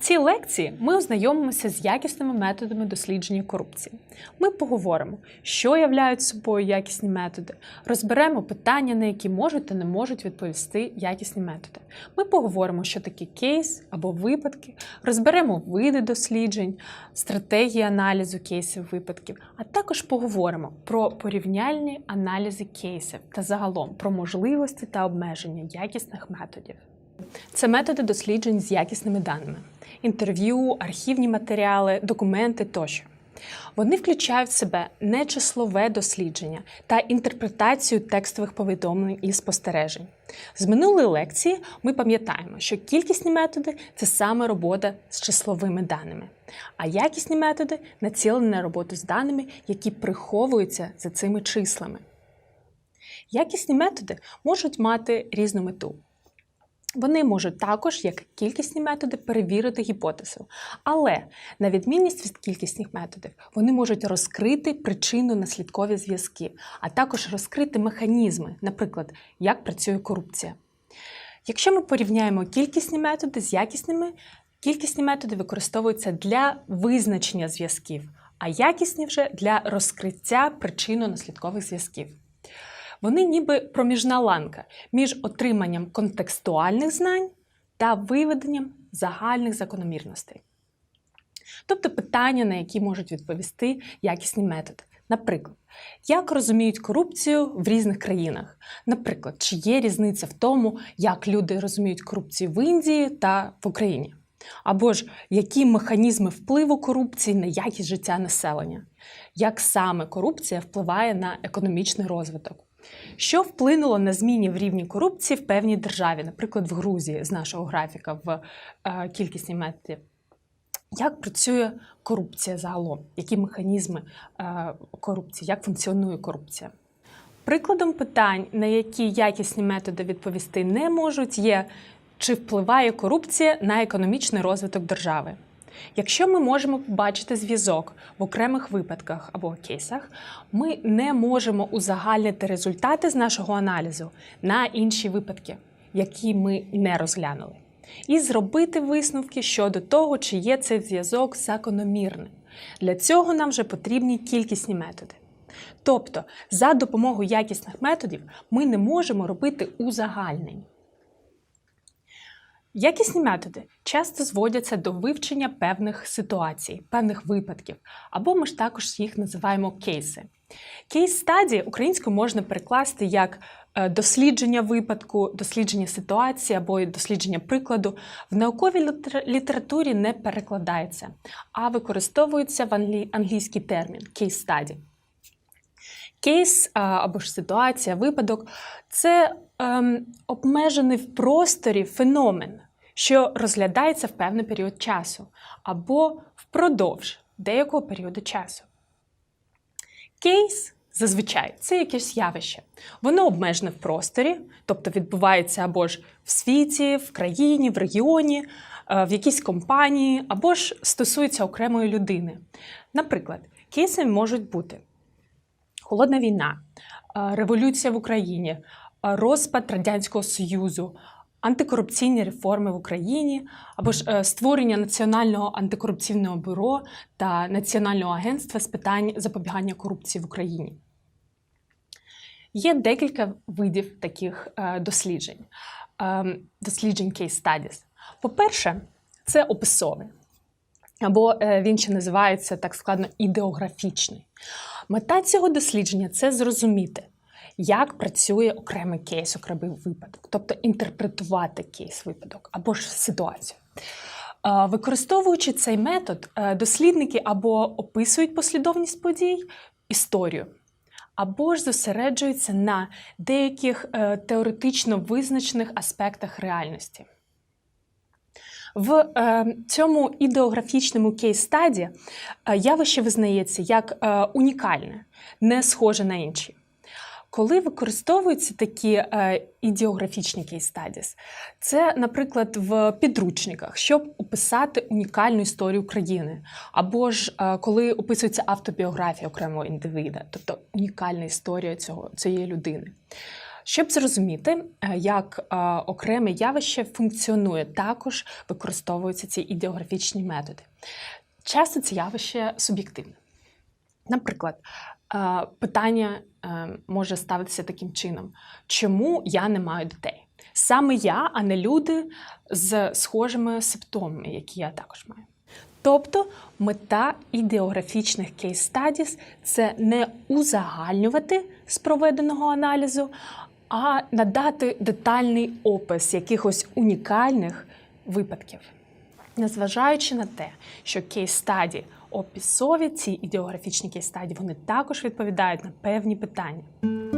цій лекції ми ознайомимося з якісними методами дослідження корупції. Ми поговоримо, що являють собою якісні методи, розберемо питання, на які можуть та не можуть відповісти якісні методи. Ми поговоримо, що таке кейс або випадки, розберемо види досліджень, стратегії аналізу кейсів випадків, а також поговоримо про порівняльні аналізи кейсів та загалом про можливості та обмеження якісних методів. Це методи досліджень з якісними даними: інтерв'ю, архівні матеріали, документи тощо. Вони включають в себе нечислове дослідження та інтерпретацію текстових повідомлень і спостережень. З минулої лекції ми пам'ятаємо, що кількісні методи це саме робота з числовими даними, а якісні методи націлені на роботу з даними, які приховуються за цими числами. Якісні методи можуть мати різну мету. Вони можуть також, як кількісні методи, перевірити гіпотезу. Але на відмінність від кількісних методів, вони можуть розкрити причинно-наслідкові зв'язки, а також розкрити механізми, наприклад, як працює корупція. Якщо ми порівняємо кількісні методи з якісними, кількісні методи використовуються для визначення зв'язків, а якісні вже для розкриття причинно-наслідкових зв'язків. Вони ніби проміжна ланка між отриманням контекстуальних знань та виведенням загальних закономірностей. Тобто питання, на які можуть відповісти якісні методи. Наприклад, як розуміють корупцію в різних країнах? Наприклад, чи є різниця в тому, як люди розуміють корупцію в Індії та в Україні? Або ж які механізми впливу корупції на якість життя населення? Як саме корупція впливає на економічний розвиток? Що вплинуло на зміни в рівні корупції в певній державі, наприклад, в Грузії з нашого графіка в е, кількісній методі? Як працює корупція загалом? Які механізми е, корупції, як функціонує корупція? Прикладом питань, на які якісні методи відповісти не можуть, є чи впливає корупція на економічний розвиток держави. Якщо ми можемо побачити зв'язок в окремих випадках або кейсах, ми не можемо узагальнити результати з нашого аналізу на інші випадки, які ми не розглянули, і зробити висновки щодо того, чи є цей зв'язок закономірним. Для цього нам вже потрібні кількісні методи. Тобто, за допомогою якісних методів ми не можемо робити узагальнень. Якісні методи часто зводяться до вивчення певних ситуацій, певних випадків, або ми ж також їх називаємо кейси. Кейс стадії українською можна перекласти як е, дослідження випадку, дослідження ситуації або дослідження прикладу. В науковій літературі не перекладається, а використовується в англійський термін кейс study. Кейс або ж ситуація, випадок це ем, обмежений в просторі феномен, що розглядається в певний період часу, або впродовж деякого періоду часу. Кейс зазвичай це якесь явище. Воно обмежене в просторі, тобто відбувається або ж в світі, в країні, в регіоні, е, в якійсь компанії, або ж стосується окремої людини. Наприклад, кейсами можуть бути холодна війна, е, революція в Україні, е, розпад Радянського Союзу, антикорупційні реформи в Україні або ж е, створення Національного антикорупційного бюро та Національного агентства з питань запобігання корупції в Україні. Є декілька видів таких досліджень, ем, досліджень case studies. По-перше, це описове. Або він ще називається так складно ідеографічний. Мета цього дослідження це зрозуміти, як працює окремий кейс, окремий випадок, тобто інтерпретувати кейс-випадок або ж ситуацію. Використовуючи цей метод, е, дослідники або описують послідовність подій, історію, або ж зосереджуються на деяких е, теоретично визначених аспектах реальності. В е, цьому ідеографічному кейс-стаді е, явище визнається як е, унікальне, не схоже на інші. Коли використовуються такі ідеографічні кейс-стадіс, це, наприклад, в підручниках, щоб описати унікальну історію країни, або ж коли описується автобіографія окремого індивида, тобто унікальна історія цього, цієї людини. Щоб зрозуміти, е, як е, окреме явище функціонує, також використовуються ці ідеографічні методи. Часто це явище суб'єктивне. Наприклад, е, питання може ставитися таким чином: чому я не маю дітей? Саме я, а не люди з схожими симптомами, які я також маю. Тобто мета ідеографічних кейс studies – це не узагальнювати з проведеного аналізу, а надати детальний опис якихось унікальних випадків. Незважаючи на те, що кейс-стаді описові, ці ідеографічні кейс-стаді, вони також відповідають на певні питання.